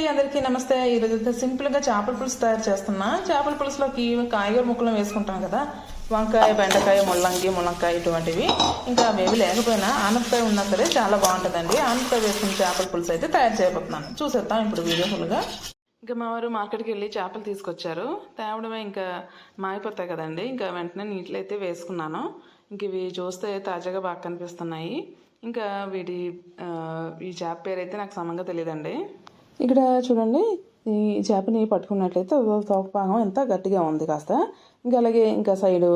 అండి అందరికీ నమస్తే. ఈరోజు అయితే సింపుల్గా చేపల పులుసు తయారు చేస్తున్నా. చేపల పులుసులోకి కాయగూర ముక్కలు వేసుకుంటాం కదా. వంకాయ బెండకాయ ముల్లంగి ములంకాయ ఇటువంటివి. ఇంకా అవేవి లేకపోయినా ఆనపకాయ ఉన్నా సరే చాలా బాగుంటుందండి. ఆనపకాయ వేసుకున్న చేపల పులుసు అయితే తయారు చేయబోతున్నాను. చూసేద్దాం ఇప్పుడు వీడియో ఫుల్గా ఇంకా మా వారు మార్కెట్కి వెళ్ళి చేపలు తీసుకొచ్చారు. తేవడమే ఇంకా మాగిపోతాయి కదండి. ఇంకా వెంటనే నీటిలో అయితే వేసుకున్నాను. ఇంక ఇవి చూస్తే తాజాగా బాగా కనిపిస్తున్నాయి. ఇంకా వీటి ఈ చేప పేరు అయితే నాకు సమంగా తెలియదండి. ఇక్కడ చూడండి ఈ చేపని పట్టుకున్నట్లయితే తోక భాగం ఎంత గట్టిగా ఉంది కాస్త. ఇంకా అలాగే ఇంకా సైడు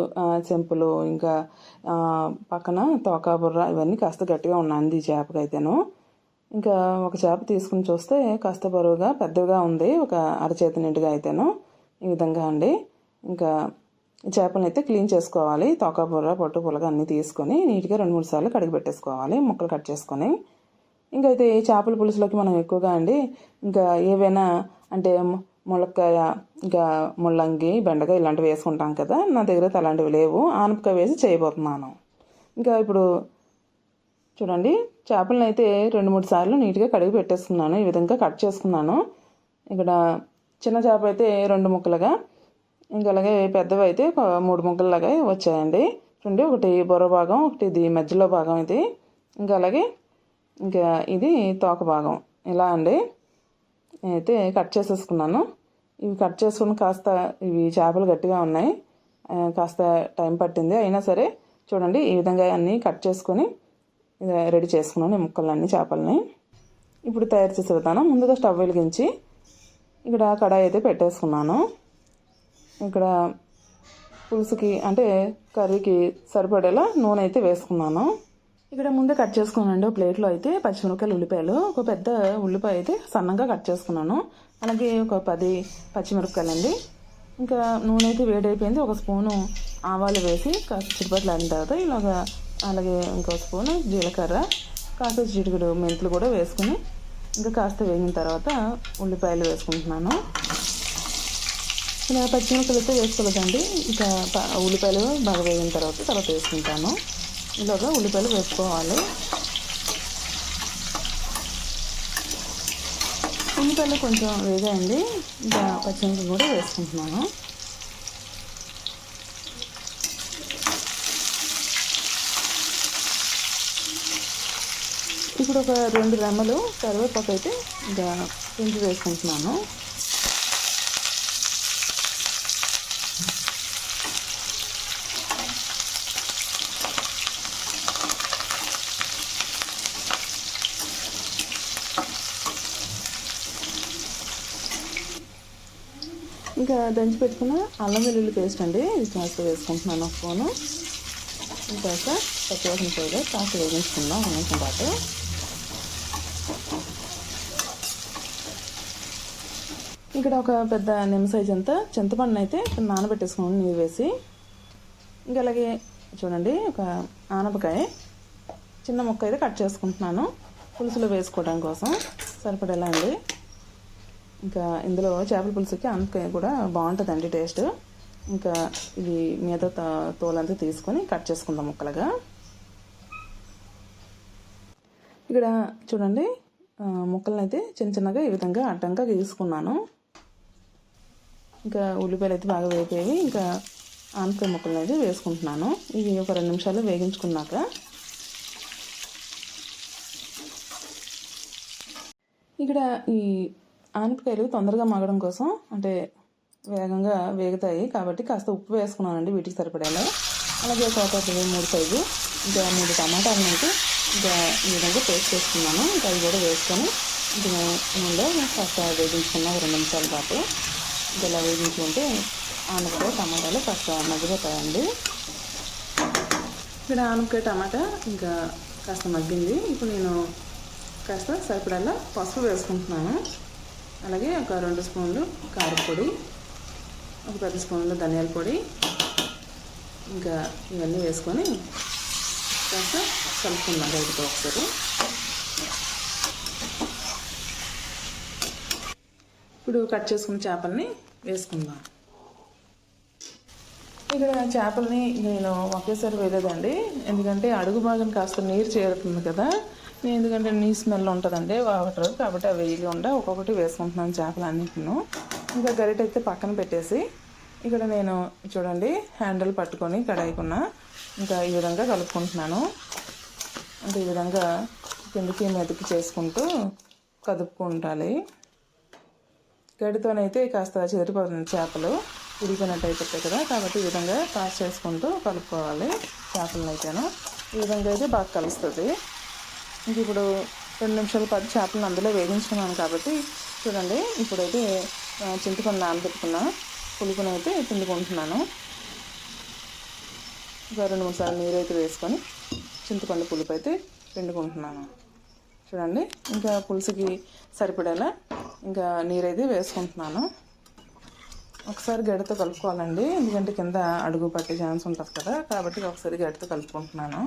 చెంపులు ఇంకా పక్కన తోక బుర్ర ఇవన్నీ కాస్త గట్టిగా ఉన్నాయి ఈ చేపకైతేను. ఇంకా ఒక చేప తీసుకుని చూస్తే కాస్త బరువుగా పెద్దగా ఉంది ఒక అరచేతి నిండుగా అయితేను ఈ విధంగా అండి. ఇంకా ఈ చేపలను అయితే క్లీన్ చేసుకోవాలి తోక బుర్ర పొట్టు పులగ అన్నీ తీసుకొని నీట్గా రెండు మూడు సార్లు కడిగి పెట్టేసుకోవాలి ముక్కలు కట్ చేసుకొని. ఇంకా అయితే ఈ చేపల పులుసులోకి మనం ఎక్కువగా అండి ఇంకా ఏవైనా అంటే ములక్కాయ ఇంకా ముల్లంగి బెండకాయ ఇలాంటివి వేసుకుంటాం కదా నా దగ్గర అయితే అలాంటివి లేవు. ఆనపకాయ వేసి చేయబోతున్నాను. ఇంకా ఇప్పుడు చూడండి చేపలను అయితే రెండు మూడు సార్లు నీట్గా కడిగి పెట్టేసుకున్నాను. ఈ విధంగా కట్ చేసుకున్నాను. ఇక్కడ చిన్న చేప అయితే రెండు ముక్కలుగా ఇంకా అలాగే పెద్దవి అయితే మూడు ముక్కలలాగా వచ్చాయండి. చూడండి ఒకటి బుర్ర భాగం ఒకటి ఇది మధ్యలో భాగం ఇది. ఇంకా అలాగే ఇంకా ఇది తోక భాగం. ఇలా అండి? అయితే కట్ చేసేసుకున్నాను. ఇవి కట్ చేసుకుని కాస్త ఇవి చేపలు గట్టిగా ఉన్నాయి. కాస్త టైం పట్టింది. అయినా సరే చూడండి ఈ విధంగా అన్నీ కట్ చేసుకొని రెడీ చేసుకున్నాను ఈ ముక్కలన్నీ చేపలని. ఇప్పుడు తయారు చేసే విధానం ముందుగా స్టవ్ వెలిగించి ఇక్కడ కడాయి అయితే పెట్టేసుకున్నాను. ఇక్కడ పులుసుకి అంటే కర్రీకి సరిపడేలా నూనె అయితే వేసుకున్నాను. ఇక్కడ ముందే కట్ చేసుకున్నానండి ఒక ప్లేట్లో అయితే పచ్చిమిరపకాయలు ఉల్లిపాయలు. ఒక పెద్ద ఉల్లిపాయ అయితే సన్నంగా కట్ చేసుకున్నాను. అలాగే ఒక పది పచ్చిమిరపకాయలు అండి ఇంకా నూనె అయితే వేడైపోయింది. ఒక స్పూను ఆవాలు వేసి కాస్త చిరుపట్లు అయిన తర్వాత ఇలాగ అలాగే ఇంకో స్పూను జీలకర్ర కాస్త చిటికెడు మెంతులు కూడా వేసుకుని ఇంకా కాస్త వేగిన తర్వాత ఉల్లిపాయలు వేసుకుంటున్నాను. ఇలా పచ్చిమిరపకాయలు అయితే వేసుకోలేదండి. ఇంకా ఉల్లిపాయలు బాగా వేగిన తర్వాత తర్వాత వేసుకుంటాను. ఇలాగా ఉల్లిపాయలు వేసుకోవాలి. ఉల్లిపాయలు కొంచెం వేగాయండి. ఇంకా పచ్చిమిరపకాయలు కూడా వేసుకుంటున్నాను. ఇప్పుడు ఒక రెండు రెమ్మలు కరివేపాకు అయితే ఇంకా పెంచి వేసుకుంటున్నాను. ఇంకా దంచి పెట్టుకున్న అల్లం వెల్లుల్లి పేస్ట్ అండి. ఇది కాస్త వేసుకుంటున్నాను ఫోను స్పూను. ఇది కాస్త పచ్చివాసన పోయి కాస్త వేగించుకుందాం నిమిషం పాటు. ఇక్కడ ఒక పెద్ద నిమ్మ సైజ్ అంతా చింతపండు అయితే నానబెట్టేసుకున్నాను నీరు వేసి. ఇంకా అలాగే చూడండి ఒక ఆనపకాయ చిన్న ముక్క అయితే కట్ చేసుకుంటున్నాను. పులుసులో వేసుకోవడం కోసం. సరిపడేలా అండి. ఇంకా ఇందులో చేపల పులుసుకి ఆనపకాయ కూడా బాగుంటుందండి టేస్ట్. ఇంకా ఇది మీద తోలంతా తీసుకొని కట్ చేసుకుందాం ముక్కలుగా. ఇక్కడ చూడండి ముక్కలను అయితే చిన్న చిన్నగా ఈ విధంగా అడ్డంగా తీసుకున్నాను ఇంకా ఉల్లిపాయలు అయితే బాగా వేపేవి ఇంకా ఆనపకాయ ముక్కలను అయితే వేసుకుంటున్నాను. ఇవి ఒక రెండు నిమిషాలు వేగించుకున్నాక. ఇక్కడ ఈ ఆనపకాయలు తొందరగా మగడం కోసం అంటే వేగంగా వేగుతాయి. కాబట్టి కాస్త ఉప్పు వేసుకున్నానండి వీటికి సరిపడేలా. అలాగే ఒక మూడు సైజు ఇంకా మూడు టమాటాలు నుంచి ఇంకా ఈ విధంగా పేస్ట్ చేసుకున్నాను. ఇంకా అవి కూడా వేసుకొని ఇంకా నూనెలో కాస్త వేగించుకున్న రెండు నిమిషాల పాటు ఇలా వేగించుకుంటే ఆనపకాయ టమాటాలు కాస్త మగ్గిపోతాయండి. ఇక్కడ ఆనపకాయ టమాటా ఇంకా కాస్త మగ్గింది. ఇప్పుడు నేను కాస్త సరిపడల్లా పసుపు వేసుకుంటున్నాను. అలాగే ఒక రెండు స్పూన్లు కారపొడి ఒక పెద్ద స్పూన్లు ధనియాల పొడి ఇంకా ఇవన్నీ వేసుకొని కాస్త కలుపుకుందాం రైతుతో ఒకసారి. ఇప్పుడు కట్ చేసుకున్న చేపల్ని వేసుకుందాం. ఇక్కడ చేపల్ని నేను ఒకేసారి వేయలేదండి ఎందుకంటే అడుగు భాగం కాస్త నీరు చేరుతుంది కదా ఎందుకంటే నీ స్మెల్ ఉంటుందండి వాటర్. కాబట్టి అవి వేయకుండా ఒక్కొక్కటి వేసుకుంటున్నాను చేపలన్నింటిను. ఇంకా గరిట అయితే పక్కన పెట్టేసి ఇక్కడ నేను చూడండి హ్యాండిల్ పట్టుకొని కడాయికున్న. ఇంకా ఈ విధంగా కలుపుకుంటున్నాను. అంటే ఈ విధంగా కిందకి మెదకి చేసుకుంటూ కదుపుకుంటాలి గడితోనైతే కాస్త చెదిరిపోతుంది చేపలు. ఉడికినట్టు అయిపోతాయి కదా కాబట్టి ఈ విధంగా పాస్ చేసుకుంటూ కలుపుకోవాలి చేపలను అయితేను ఈ విధంగా అయితే బాగా కలుస్తుంది. ఇంక ఇప్పుడు రెండు నిమిషాలు పాటు చేపలను అందులో వేగించుకున్నాను కాబట్టి చూడండి ఇప్పుడైతే చింతపండు నానబెట్టుకున్న. పులుపుని అయితే పిండుకుంటున్నాను. ఒక రెండు మూడు సార్లు నీరు అయితే వేసుకొని చింతపండు పులుపు అయితే పిండుకుంటున్నాను. చూడండి ఇంకా పులుసుకి సరిపడేలా ఇంకా నీరైతే వేసుకుంటున్నాను. ఒకసారి గడితో కలుపుకోవాలండి ఎందుకంటే కింద అడుగు పట్టే ఛాన్స్ ఉంటుంది కదా కాబట్టి ఒకసారి గడితో కలుపుకుంటున్నాను.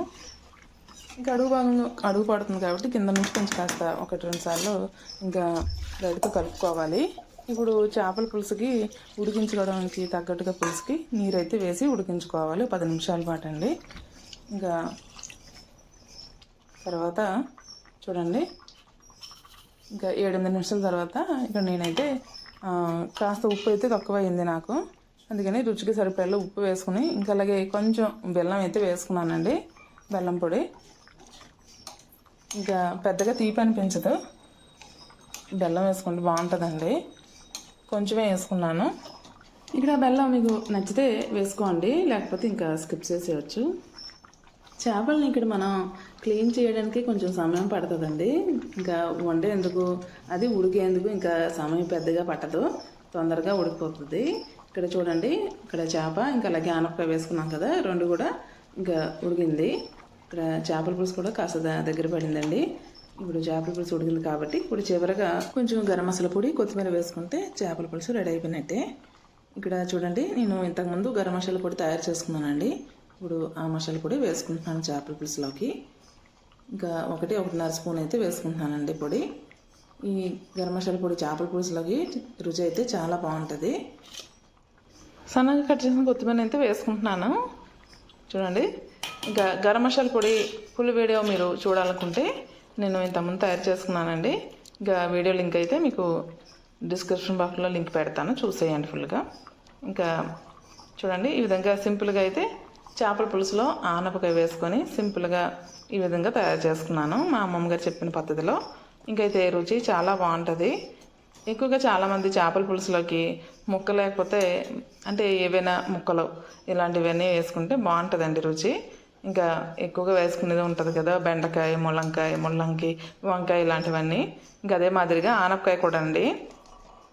ఇంకా అడుగు భాగం అడుగు పడుతుంది కాబట్టి కింద నుంచి కొంచెం కాస్త ఒకటి రెండు సార్లు ఇంకా గడ్డతో కలుపుకోవాలి. ఇప్పుడు చేపల పులుసుకి ఉడికించుకోవడానికి తగ్గట్టుగా పులుసుకి నీరైతే వేసి ఉడికించుకోవాలి. పది నిమిషాల పాటు అండి ఇంకా తర్వాత చూడండి. ఇంకా ఏడెనిమిది నిమిషాల తర్వాత ఇక్కడ నేనైతే కాస్త ఉప్పు అయితే తక్కువ అయింది నాకు. అందుకని రుచికి సరిపడేలా ఉప్పు వేసుకుని ఇంకా అలాగే కొంచెం బెల్లం అయితే వేసుకున్నానండి. బెల్లం పొడి. ఇంకా పెద్దగా తీపి అనిపించదు. బెల్లం వేసుకుంటే బాగుంటుందండి. కొంచెమే వేసుకున్నాను. ఇక్కడ బెల్లం మీకు నచ్చితే వేసుకోండి లేకపోతే ఇంకా స్కిప్ చేసేయచ్చు. చేపలను ఇక్కడ మనం క్లీన్ చేయడానికి కొంచెం సమయం పడుతుందండి. ఇంకా వండేందుకు అది ఉడికేందుకు ఇంకా సమయం పెద్దగా పట్టదు. తొందరగా ఉడికిపోతుంది. ఇక్కడ చూడండి ఇక్కడ చేప ఇంకా అలాగే ఆనపకాయ వేసుకున్నాం కదా రెండు కూడా ఇంకా ఉడికింది. ఇక్కడ చేపల పులుసు కూడా కాస్త దగ్గర పడిందండి. ఇప్పుడు చేపల పులుసు ఉడికింది కాబట్టి ఇప్పుడు చివరగా కొంచెం గరం మసాలా పొడి కొత్తిమీర వేసుకుంటే చేపల పులుసు రెడీ అయిపోయినట్టే. ఇక్కడ చూడండి నేను ఇంతకుముందు గరం మసాలా పొడి తయారు చేసుకున్నానండి. ఇప్పుడు ఆ మసాలా పొడి వేసుకుంటున్నాను చేపల పులుసులోకి. ఇంకా ఒకటి ఒకటిన్నర స్పూన్ అయితే వేసుకుంటున్నానండి పొడి. ఈ గరం మసాలా పొడి చేపల పులుసులోకి రుచి అయితే చాలా బాగుంటుంది. సన్నగా కట్ చేసిన కొత్తిమీర అయితే వేసుకుంటున్నాను. చూడండి. ఇంకా గరం మసాలా పొడి ఫుల్ వీడియో మీరు చూడాలనుకుంటే నేను ఇంతకుముందు తయారు చేసుకున్నానండి. ఇంకా వీడియో లింక్ అయితే మీకు డిస్క్రిప్షన్ బాక్స్లో లింక్ పెడతాను. చూసేయండి ఫుల్గా. ఇంకా చూడండి ఈ విధంగా సింపుల్గా అయితే చేపల పులుసులో ఆనపకాయ వేసుకొని సింపుల్గా ఈ విధంగా తయారు చేసుకున్నాను. మా అమ్మమ్మగారు చెప్పిన పద్ధతిలో. ఇంకైతే రుచి చాలా బాగుంటుంది. ఎక్కువగా చాలామంది చేపల పులుసులోకి ముక్క లేకపోతే అంటే ఏవైనా ముక్కలు ఇలాంటివన్నీ వేసుకుంటే బాగుంటుందండి రుచి. ఇంకా ఎక్కువగా వేసుకునేది ఉంటుంది కదా బెండకాయ ముల్లంకాయ ముల్లంకి వంకాయ ఇలాంటివన్నీ. ఇంకా అదే మాదిరిగా ఆనపకాయ కూడా అండి.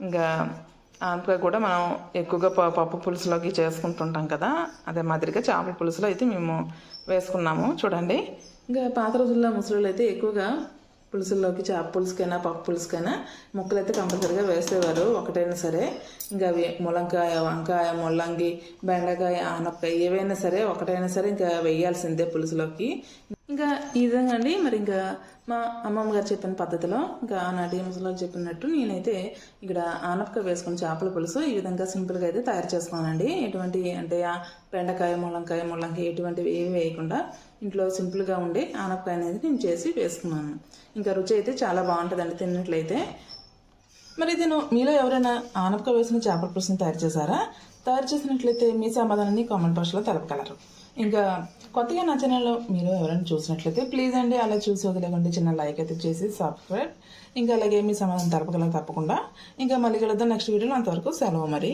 ఇంకా ఆనపకాయ కూడా మనం ఎక్కువగా ప- పప్పు పులుసులోకి చేసుకుంటుంటాం కదా అదే మాదిరిగా చేపల పులుసులో అయితే మేము వేసుకున్నాము. చూడండి. ఇంకా పాత రోజుల్లో ముసలిళ్ళు అయితే ఎక్కువగా పులుసుల్లోకి చేప పులుసుకైనా పప్పు పులుసుకైనా ముక్కలు అయితే కంపల్సరీగా వేసేవారు ఒకటైనా సరే. ఇంకా అవి ములంకాయ వంకాయ ముల్లంగి బెండకాయ ఆనపకాయ ఏవైనా సరే ఒకటైనా సరే ఇంకా వేయాల్సిందే పులుసులోకి. ఇంకా ఈ విధంగా అండి మరి ఇంకా మా అమ్మమ్మ గారు చెప్పిన పద్ధతిలో ఇంకా ఆనాటి ముసలో చెప్పినట్టు నేనైతే ఇక్కడ ఆనపక వేసుకుని చేపల పులుసు ఈ విధంగా సింపుల్గా అయితే తయారు చేసుకున్నానండి ఎటువంటి అంటే ఆ బెండకాయ ములంకాయ ములంకాయ ఎటువంటివి ఏమి వేయకుండా ఇంట్లో సింపుల్గా ఉండి ఆనపకాయ అనేది నేను చేసి వేసుకున్నాను. ఇంకా రుచి అయితే చాలా బాగుంటుందండి తిన్నట్లయితే. మరి ఇది మీలో ఎవరైనా ఆనపక వేసిన చేపల పులుసుని తయారు చేశారా? తయారు చేసినట్లయితే మీ సమాధానాన్ని కామెంట్ బాక్స్లో తెలపగలరు. ఇంకా కొత్తగా నా ఛానల్లో మీరు ఎవరైనా చూసినట్లయితే ప్లీజ్ అండి అలా చూసి వదిలేకండి. చిన్న లైక్ అయితే చేసి సబ్స్క్రైబ్ ఇంకా అలాగే మీ సమాధానం తెలపగలరు తప్పకుండా. ఇంకా మళ్ళీ కలుద్దాం నెక్స్ట్ వీడియోలో అంతవరకు సెలవు మరి.